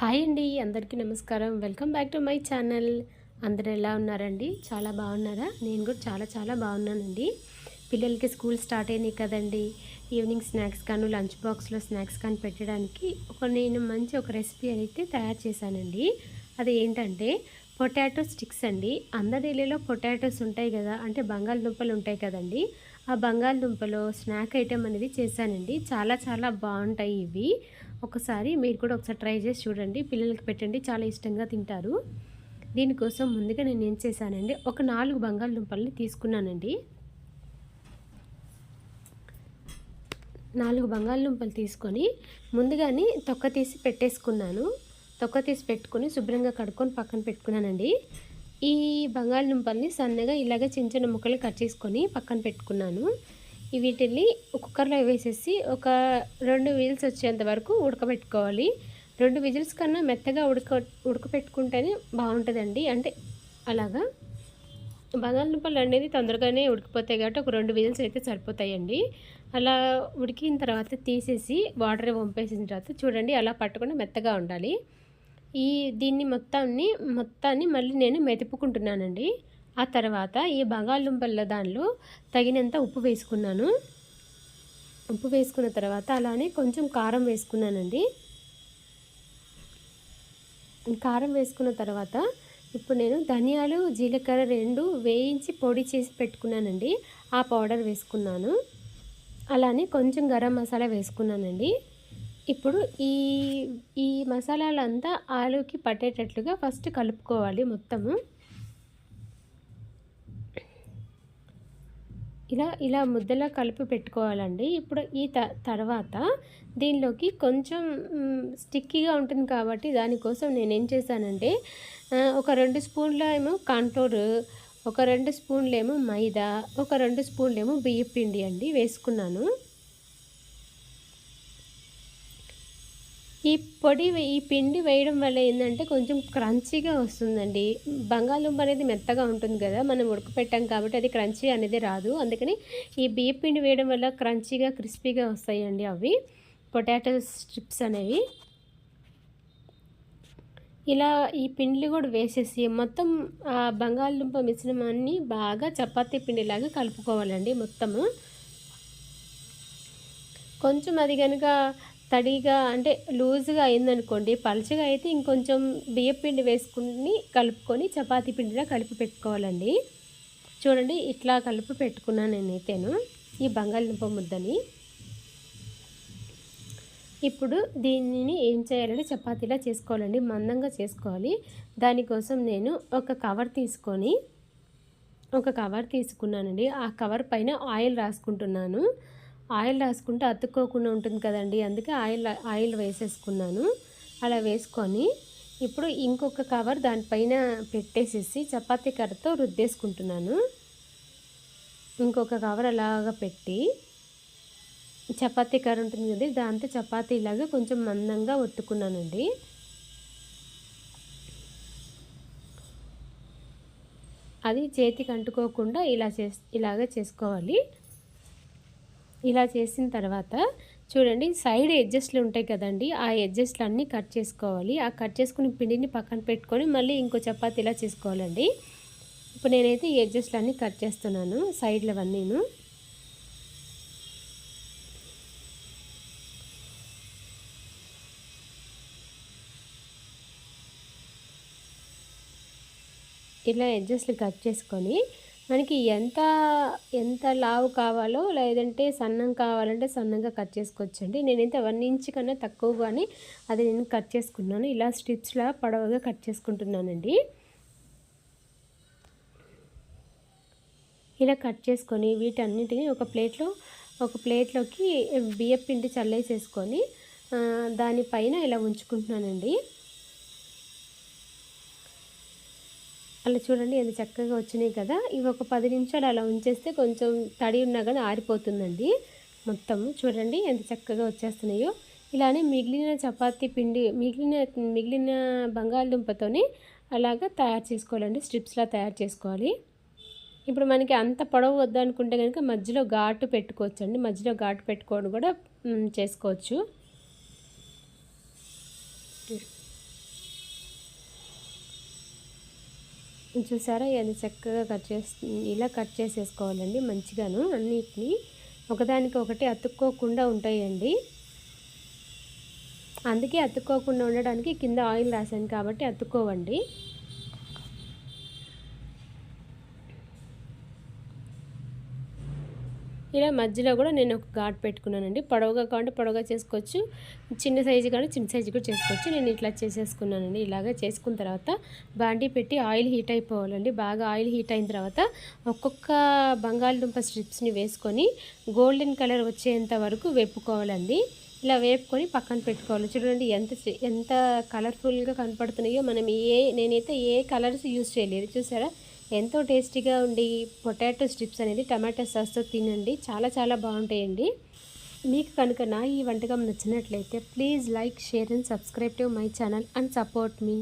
Hi అండి అందరికీ నమస్కారం. Welcome back to my channel. అందరూ ఎలా ఉన్నారండి? చాలా బాగున్నారా? నేను కూడా చాలా చాలా బాగున్నానండి. పిల్లలకి స్కూల్ స్టార్ట్ అయినాయి కదండి. ఈవినింగ్ స్నాక్స్ కానీ లంచ్ బాక్స్లో స్నాక్స్ కానీ పెట్టడానికి ఒక నేను మంచి ఒక రెసిపీ అయితే తయారు చేశానండి. అది ఏంటంటే పొటాటో స్టిక్స్ అండి. అందరి ఇళ్ళలో పొటాటోస్ ఉంటాయి కదా అంటే బంగాళదుంపలు ఉంటాయి కదండి. ఆ బంగాళదుంపలో స్నాక్ ఐటెం అనేది చేశానండి. చాలా చాలా బాగుంటాయి ఇవి. ఒకసారి మీరు కూడా ఒకసారి ట్రై చేసి చూడండి. పిల్లలకి పెట్టండి. చాలా ఇష్టంగా తింటారు. దీనికోసం ముందుగా నేను ఏం చేశానండి ఒక నాలుగు బంగాళదుంపల్ని తీసుకున్నానండి. నాలుగు బంగాళదుంపలు తీసుకొని ముందుగానే తొక్క తీసి పెట్టేసుకున్నాను. తొక్క తీసి పెట్టుకొని శుభ్రంగా కడుక్కొని పక్కన పెట్టుకున్నానండి. ఈ బంగాళదుంపల్ని సన్నగా ఇలాగ చిన్న చిన్న ముక్కలు కట్ చేసుకొని పక్కన పెట్టుకున్నాను. వీటిని కుక్కర్లో వేసేసి ఒక రెండు విజిల్స్ వచ్చేంత వరకు ఉడకబెట్టుకోవాలి. రెండు విజిల్స్ కన్నా మెత్తగా ఉడక ఉడకపెట్టుకుంటేనే బాగుంటుందండి. అంటే అలాగా బంగాళదుంపలు అనేది తొందరగానే ఉడికిపోతాయి కాబట్టి ఒక రెండు విజిల్స్ అయితే సరిపోతాయండి. అలా ఉడికిన తర్వాత తీసేసి వాటర్ వంపేసిన తర్వాత చూడండి అలా పట్టకుండా మెత్తగా ఉండాలి. ఈ దీన్ని మొత్తాన్ని మొత్తాన్ని మళ్ళీ నేను మెతుపుకుంటున్నానండి. ఆ తర్వాత ఈ బంగాళదుంపల దానిలో తగినంత ఉప్పు వేసుకున్నాను. ఉప్పు వేసుకున్న తర్వాత అలానే కొంచెం కారం వేసుకున్నానండి. కారం వేసుకున్న తర్వాత ఇప్పుడు నేను ధనియాలు జీలకర్ర రెండు వేయించి పొడి చేసి పెట్టుకున్నానండి. ఆ పౌడర్ వేసుకున్నాను. అలానే కొంచెం గరం మసాలా వేసుకున్నానండి. ఇప్పుడు ఈ ఈ మసాలాలంతా ఆలుకి పట్టేటట్లుగా ఫస్ట్ కలుపుకోవాలి మొత్తము. ఇలా ఇలా ముద్దలా కలిపి పెట్టుకోవాలండి. ఇప్పుడు ఈ త తర్వాత దీనిలోకి కొంచెం స్టిక్కీగా ఉంటుంది కాబట్టి దానికోసం నేను ఏం చేశానంటే ఒక రెండు స్పూన్ల ఏమో కాంటోరు ఒక రెండు స్పూన్లు ఏమో మైదా ఒక రెండు స్పూన్లు ఏమో బియ్య పిండి అండి వేసుకున్నాను. ఈ పొడి ఈ పిండి వేయడం వల్ల ఏంటంటే కొంచెం క్రంచీగా వస్తుందండి. బంగాళదుంప అనేది మెత్తగా ఉంటుంది కదా మనం ఉడకపెట్టాం కాబట్టి అది క్రంచీ అనేది రాదు. అందుకని ఈ బియ్య పిండి వేయడం వల్ల క్రంచీగా క్రిస్పీగా వస్తాయండి అవి. పొటాటో స్ట్రిప్స్ అనేవి. ఇలా ఈ పిండిలు కూడా వేసేసి మొత్తం ఆ బంగాళదుంప మిశ్రమాన్ని బాగా చపాతీ పిండిలాగా కలుపుకోవాలండి మొత్తము. కొంచెం అది కనుక తడిగా అంటే లూజ్గా అయిందనుకోండి పలుచగా అయితే ఇంకొంచెం బియ్య పిండి వేసుకుని కలుపుకొని చపాతీ పిండిలా కలిపి పెట్టుకోవాలండి. చూడండి ఇట్లా కలిపి పెట్టుకున్నాను నేనైతేను ఈ బంగాళదుంప ముద్దని. ఇప్పుడు దీనిని ఏం చేయాలంటే చపాతీలా చేసుకోవాలండి మందంగా చేసుకోవాలి. దానికోసం నేను ఒక కవర్ తీసుకొని ఒక కవర్ తీసుకున్నానండి. ఆ కవర్ పైన ఆయిల్ రాసుకుంటున్నాను. ఆయిల్ రాసుకుంటే అతుక్కోకుండా ఉంటుంది కదండి. అందుకే ఆయిల్ ఆయిల్ వేసేసుకున్నాను. అలా వేసుకొని ఇప్పుడు ఇంకొక కవర్ దానిపైన పెట్టేసేసి చపాతీ కర్రతో రుద్దేసుకుంటున్నాను. ఇంకొక కవర్ అలాగా పెట్టి చపాతీ కర్ర ఉంటుంది కదా దాంతో చపాతీ ఇలాగా కొంచెం మందంగా ఒత్తుకున్నానండి. అది చేతికి అంటుకోకుండా ఇలా చేస్ ఇలాగ చేసుకోవాలి. ఇలా చేసిన తర్వాత చూడండి సైడ్ ఎడ్జస్ట్లు ఉంటాయి కదండి ఆ ఎడ్జస్ట్లు అన్నీ కట్ చేసుకోవాలి. ఆ కట్ చేసుకుని పిండిని పక్కన పెట్టుకొని మళ్ళీ ఇంకో చపాతి ఇలా చేసుకోవాలండి. ఇప్పుడు నేనైతే ఈ ఎడ్జస్ట్లు అన్నీ కట్ చేస్తున్నాను సైడ్లు అవన్నీను. ఇలా ఎడ్జస్ట్లు కట్ చేసుకొని మనకి ఎంత ఎంత లావు కావాలో లేదంటే సన్నం కావాలంటే సన్నంగా కట్ చేసుకోవచ్చండి. నేనైతే వన్ ఇంచ్ కన్నా తక్కువగానే అది నేను కట్ చేసుకున్నాను. ఇలా స్టిచ్లా పొడవుగా కట్ చేసుకుంటున్నానండి. ఇలా కట్ చేసుకొని వీటన్నిటిని ఒక ప్లేట్లో ఒక ప్లేట్లోకి బియ్యం పిండి చల్లేసేసుకొని దానిపైన ఇలా ఉంచుకుంటున్నానండి. అలా చూడండి ఎంత చక్కగా వచ్చినాయి కదా. ఇవి ఒక పది నిమిషాలు అలా ఉంచేస్తే కొంచెం తడి ఉన్నా కానీ ఆరిపోతుందండి. మొత్తము చూడండి ఎంత చక్కగా వచ్చేస్తున్నాయో. ఇలానే మిగిలిన చపాతీ పిండి మిగిలిన మిగిలిన బంగాళదుంపతోని అలాగా తయారు చేసుకోవాలండి. స్ట్రిప్స్లా తయారు చేసుకోవాలి. ఇప్పుడు మనకి అంత పొడవు వద్దనుకుంటే కనుక మధ్యలో ఘాటు పెట్టుకోవచ్చు అండి మధ్యలో ఘాటు పెట్టుకోవడం కూడా చేసుకోవచ్చు. చూసారా? అది చక్కగా కట్ చేసి ఇలా కట్ చేసేసుకోవాలండి మంచిగాను అన్నిటినీ. ఒకదానికి ఒకటి అతుక్కోకుండా ఉంటాయండి. అందుకే అతుక్కోకుండా ఉండడానికి కింద ఆయిల్ రాశాను కాబట్టి అతుక్కోవండి. ఇలా మధ్యలో కూడా నేను ఒక ఘాట్ పెట్టుకున్నానండి. పొడవుగా కావాలంటే పొడవుగా చేసుకోవచ్చు. చిన్న సైజు కానీ చిన్న సైజు కూడా చేసుకోవచ్చు. నేను ఇట్లా చేసేసుకున్నానండి. ఇలాగా చేసుకున్న తర్వాత బాండీ పెట్టి ఆయిల్ హీట్ అయిపోవాలండి. బాగా ఆయిల్ హీట్ అయిన తర్వాత ఒక్కొక్క బంగాళదుంప స్ట్రిప్స్ని వేసుకొని గోల్డెన్ కలర్ వచ్చేంత వరకు వేపుకోవాలండి. ఇలా వేపుకొని పక్కన పెట్టుకోవాలి. చూడండి ఎంత ఎంత కలర్ఫుల్గా కనపడుతున్నాయో. మనం ఏ నేనైతే ఏ కలర్స్ యూజ్ చేయలేదు. చూసారా? ఎంతో టేస్టీగా ఉండి పొటాటో స్ట్రిప్స్ అనేది టమాటో సాస్తో తినండి. చాలా చాలా బాగుంటాయండి. మీకు కనుక నా ఈ వంటకం నచ్చినట్లయితే please like share and subscribe to my channel and support me.